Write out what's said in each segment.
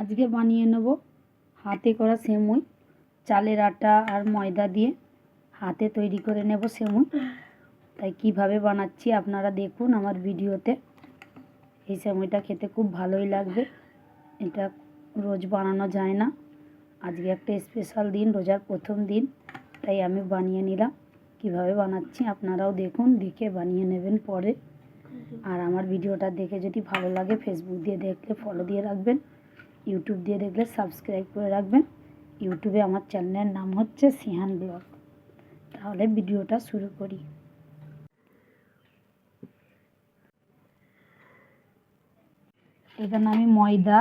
আজকে বানিয়ে নেব। হাতে করা সেমুই, চালের আটা আর ময়দা দিয়ে হাতে তৈরি করে নেব সেমুই। তাই কীভাবে বানাচ্ছি আপনারা দেখুন আমার ভিডিওতে। এই সেমুইটা খেতে খুব ভালোই লাগবে। এটা রোজ বানানো যায় না। আজকে একটা স্পেশাল দিন, রোজার প্রথম দিন। তাই আমি বানিয়ে নিলাম। কীভাবে বানাচ্ছি আপনারাও দেখুন, দেখে বানিয়ে নেবেন পরে। আর আমার ভিডিওটা দেখে যদি ভালো লাগে ফেসবুক দিয়ে দেখলে ফলো দিয়ে রাখবেন। ইউটিউব দিয়ে দেখলে সাবস্ক্রাইব করে রাখবেন। ইউটিউবে আমার চ্যানেলের নাম হচ্ছে সিহান ব্লগ তাহলে ভিডিওটা শুরু করি। এখানে আমি ময়দা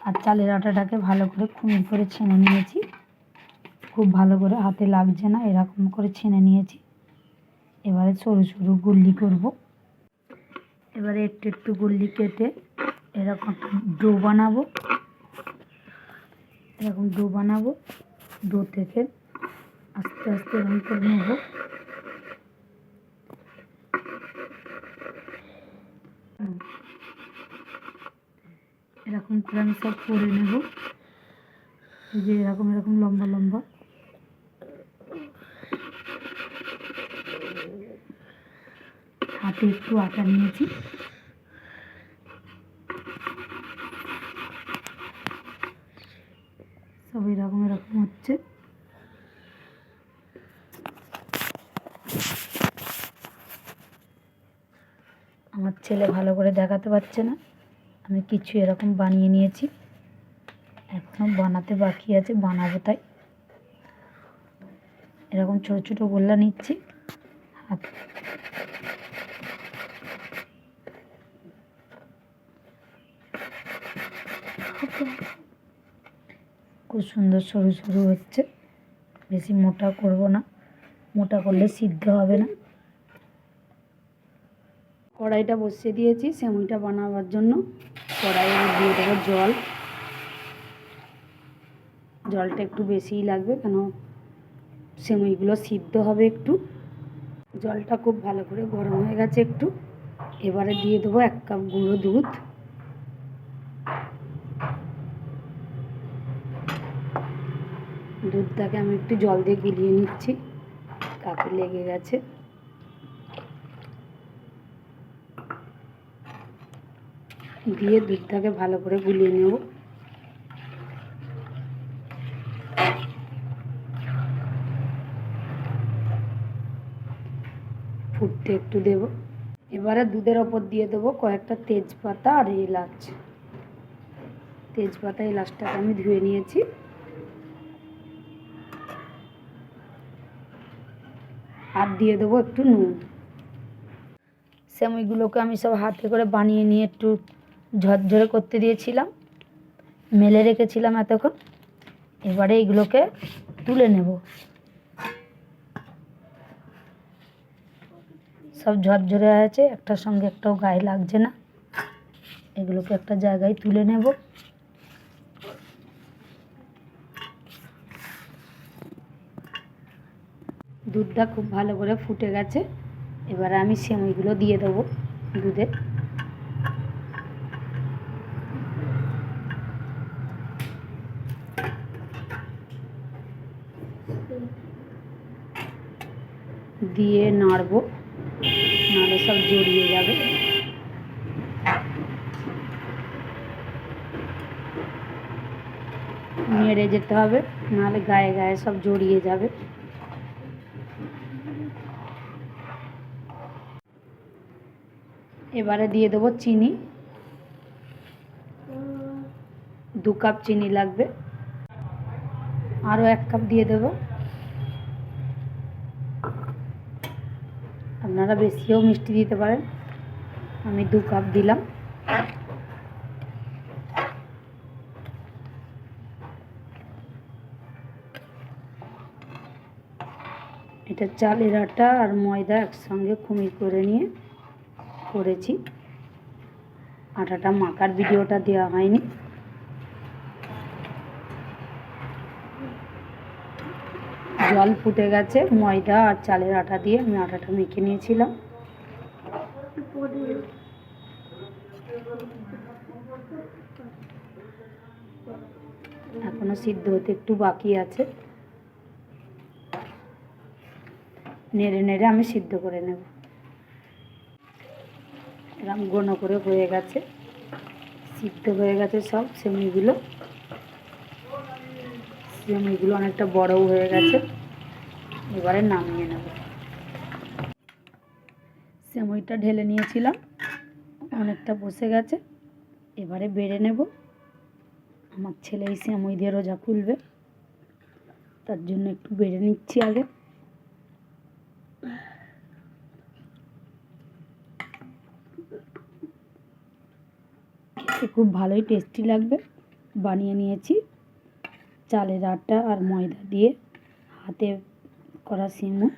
আর চালের আটাটাকে ভালো করে খুমির করে ছেনে নিয়েছি। খুব ভালো করে হাতে লাগছে না, এরকম করে ছেনে নিয়েছি। এবারে সরু সরু গুল্লি করব। এবারে একটু একটু গুল্লি কেটে এরকম ডো বানাবো। এরকম ডো বানাবো, ডো থেকে আস্তে আস্তে এরকম করে নেব। এরকম করে আমি সব করে নেব। যে এরকম এরকম লম্বা লম্বা। হাতে একটু আটা নিয়েছি। সব এরকম এরকম হচ্ছে। আমার ছেলে ভালো করে দেখাতে পারছে না। আমি কিছু এরকম বানিয়ে নিয়েছি। এখনও বানাতে বাকি আছে, বানাবো তাই। এরকম ছোটো ছোটো গোল্লা নিচ্ছি। হাত। খুব সুন্দর সরু সরু হচ্ছে। বেশি মোটা করব না। মোটা করলে সিদ্ধ হবে না। কড়াইটা বসিয়ে দিয়েছি, সেমুইটা বানাবার জন্য। কড়াইয়ে দিয়ে দেবো জল। জলটা একটু বেশিই লাগবে কেন সেমুইগুলো সিদ্ধ হবে একটু। জলটা খুব ভালো করে গরম হয়ে গেছে একটু। এবারে দিয়ে দেবো এক কাপ গুঁড়ো দুধ। দুধটাকে আমি একটু জল দিয়ে গিলিয়ে নিচ্ছি। কাকে লেগে গেছে। দিয়ে দুধটাকে ভালো করে গুলিয়ে নেব। ফুটতে একটু দেব। এবারে দুধের ওপর দিয়ে দেবো কয়েকটা তেজপাতা আর এলাচ। তেজপাতা, এলাচটাকে আমি ধুয়ে নিয়েছি। আর দিয়ে দেবো একটু নুন। সেমইগুলোকে আমি সব হাতে করে বানিয়ে নিয়ে একটু ঝরঝরে করতে দিয়েছিলাম। মেলে রেখেছিলাম এতক্ষণ। এবারে এগুলোকে তুলে নেব। সব ঝরঝরে আছে, একটার সঙ্গে একটাও গায়ে লাগছে না। এগুলোকে একটা জায়গায় তুলে নেব। দুধটা খুব ভালো করে ফুটে গেছে। এবারে আমি সেমইগুলো দিয়ে দেবো দুধে। দিয়ে নাড়বো নাড়ে সব জড়িয়ে যাবে। নেড়ে যেতে হবে, নাহলে গায়ে গায়ে সব জড়িয়ে যাবে। এবারে দিয়ে দেবো চিনি। দু কাপ চিনি লাগবে। আরও এক কাপ দিয়ে দেবো। আপনারা বেশিও মিষ্টি দিতে পারেন। আমি দু কাপ দিলাম। এটা চালের আটা আর ময়দা একসঙ্গে খুমি করে নিয়ে করেছি। আটাটা মাখার ভিডিওটা দেওয়া হয়নি। জল ফুটে গেছে, ময়দা আর চালের আটা দিয়ে আমি আটাটা মেখে নিয়েছিলাম। এখনও সিদ্ধ হতে একটু বাকি আছে। নেড়ে নেড়ে আমি সিদ্ধ করে নেব। এরকম ঘন করে হয়ে গেছে। সিদ্ধ হয়ে গেছে সব সেমিগুলো। সেমিগুলো অনেকটা বড়ও হয়ে গেছে। এবারে নামিয়ে নেব। সেমইটা ঢেলে নিয়েছিলাম। অনেকটা বসে গেছে। এবারে বেড়ে নেব। আমার ছেলে এই সেমই দিয়ে রোজা খুলবে। তার জন্য একটু বেড়ে নিচ্ছি আগে। খুব ভালোই টেস্টি লাগবে। বানিয়ে নিয়েছি। চালের আটা আর ময়দা দিয়ে হাতে করা সিমু।